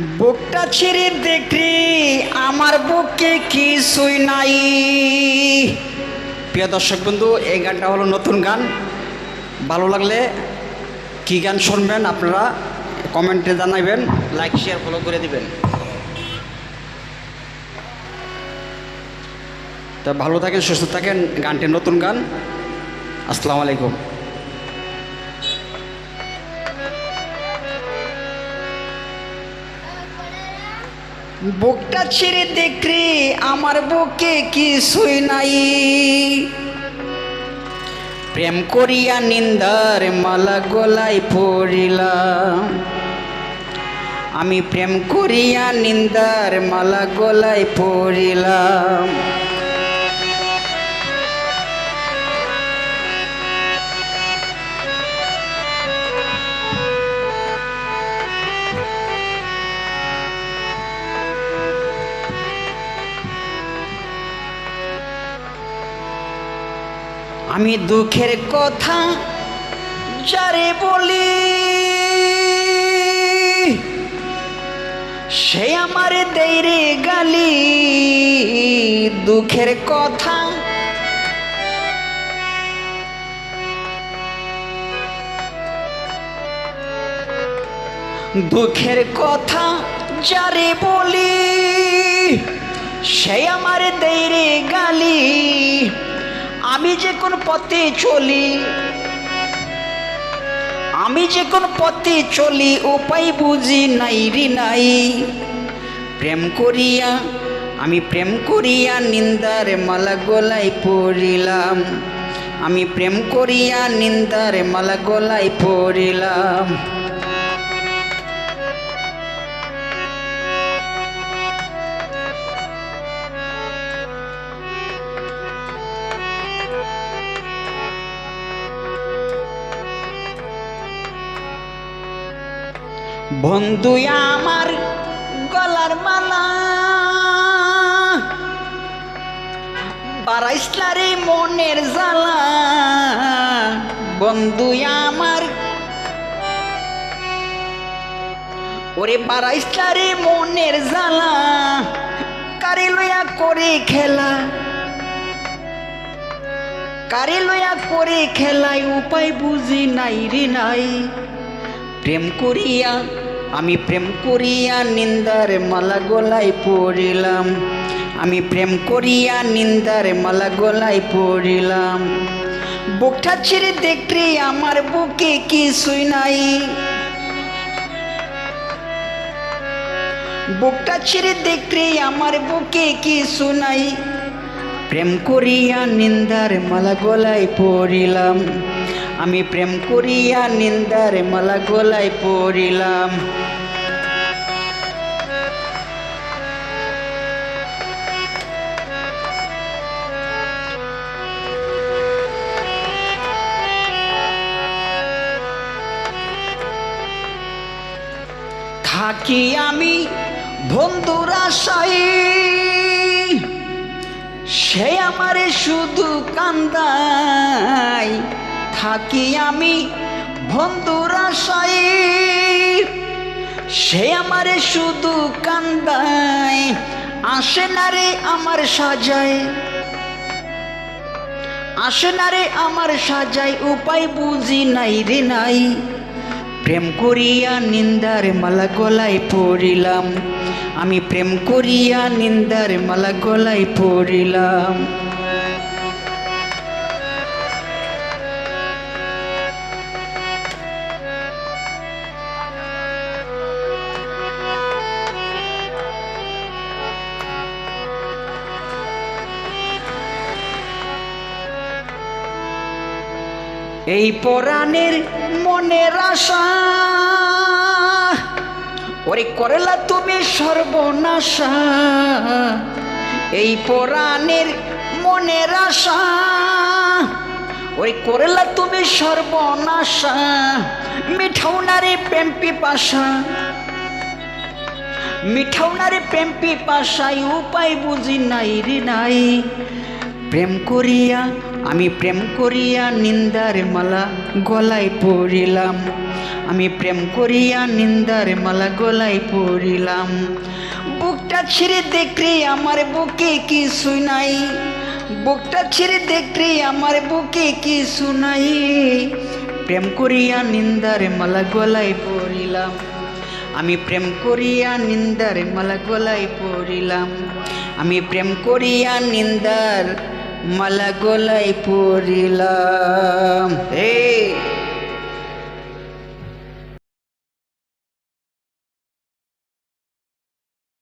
বুকটা ছিঁড়ে দেখি আমার বুকে কিছুই নাই। প্রিয় দর্শক বন্ধু, এই গানটা হলো নতুন গান। ভালো লাগলে কি গান শুনবেন আপনারা, কমেন্টে জানাবেন, লাইক, শেয়ার, ফলো করে দিবেন। তা ভালো থাকেন, সুস্থ থাকেন, গানটি নতুন গান। আসসালামু আলাইকুম। বুকটা ছিঁড়ে দেখরে আমার বুকে কিছুই নাই। প্রেম করিয়া নিন্দার মালা গলায় পড়িলাম। আমি প্রেম করিয়া নিন্দার মালা গলায় পড়িলাম। আমি দুঃখের কথা যারে বলি, সে আমার দেইরে গালি। দুঃখের কথা দুঃখের কথা যারে বলি, সে আমার দেইরে গালি। আমি যে কোন পথে চলি, আমি যে কোন পথে চলি, উপায় বুঝি নাই রে নাই। প্রেম করিয়া, আমি প্রেম করিয়া নিন্দার মালা গলায় পড়িলাম। আমি প্রেম করিয়া নিন্দার মালা গলায় পড়িলাম। বন্ধু আমার গলার মালা। বারাইসলারে মনের জ্বালা। বন্ধু আমার। ওরে বারাইসলারে মনের জ্বালা, কারে লইয়া করে খেলা? কারে লইয়া করে খেলাই উপায় বুঝি নাই রে নাই। প্রেম করিয়া, আমি প্রেম করিয়া নিন্দার মালা গলায় পড়িলাম। আমি প্রেম করিয়া নিন্দার মালা গলায় পড়িলাম। বুকটা ছেড়ে দেখলে আমার বুকে কিছুই নাই। বুকটা ছেড়ে দেখলে আমার বুকে কিছু নাই। প্রেম করিয়া নিন্দার মালা গলায় পড়িলাম। আমি প্রেম করিয়া নিন্দার মালা গলায় পড়িলাম। থাকি আমি বন্ধুর আশায়, সে আমারে শুধু কান্দায়। থাকি আমি বন্ধুর আশায় সে আমারে শুধু কান্দায়, আসে না রে আমার সাজায়। আসে না রে আমার সাজায়, উপায় বুঝি নাই রে নাই। প্রেম করিয়া নিন্দার মালা গলায় পড়িলাম। আমি প্রেম করিয়া নিন্দার মালা গলায় পড়িলাম। এই পরাণের মনের আশা। ওরে করলা তুমি সর্বনাশা। এই পরাণের মনের আশা। ওই করলা তুমি সর্বনাশা। মিঠাও না মিঠাউনারে প্রেমপি পাশা মিঠাউনারে প্রেমপি পাশাই উপায় বুঝি নাই রে নাই। প্রেম করিয়া আমি প্রেম করিয়া নিন্দার মালা গলায় পড়িলাম। আমি প্রেম করিয়া নিন্দার মালা গলাই পড়িলাম। বুকটা ছিঁড়ে দেখরে আমার বুকে কিছু নাই। বুকটা ছিঁড়ে দেখরে আমার বুকে কিছু নাই। প্রেম করিয়া নিন্দার মালা গলাই পড়িলাম। আমি প্রেম করিয়া নিন্দার মালা গলাই পড়িলাম। আমি প্রেম করিয়া নিন্দার মালা গোলাই পড়িলাম। হে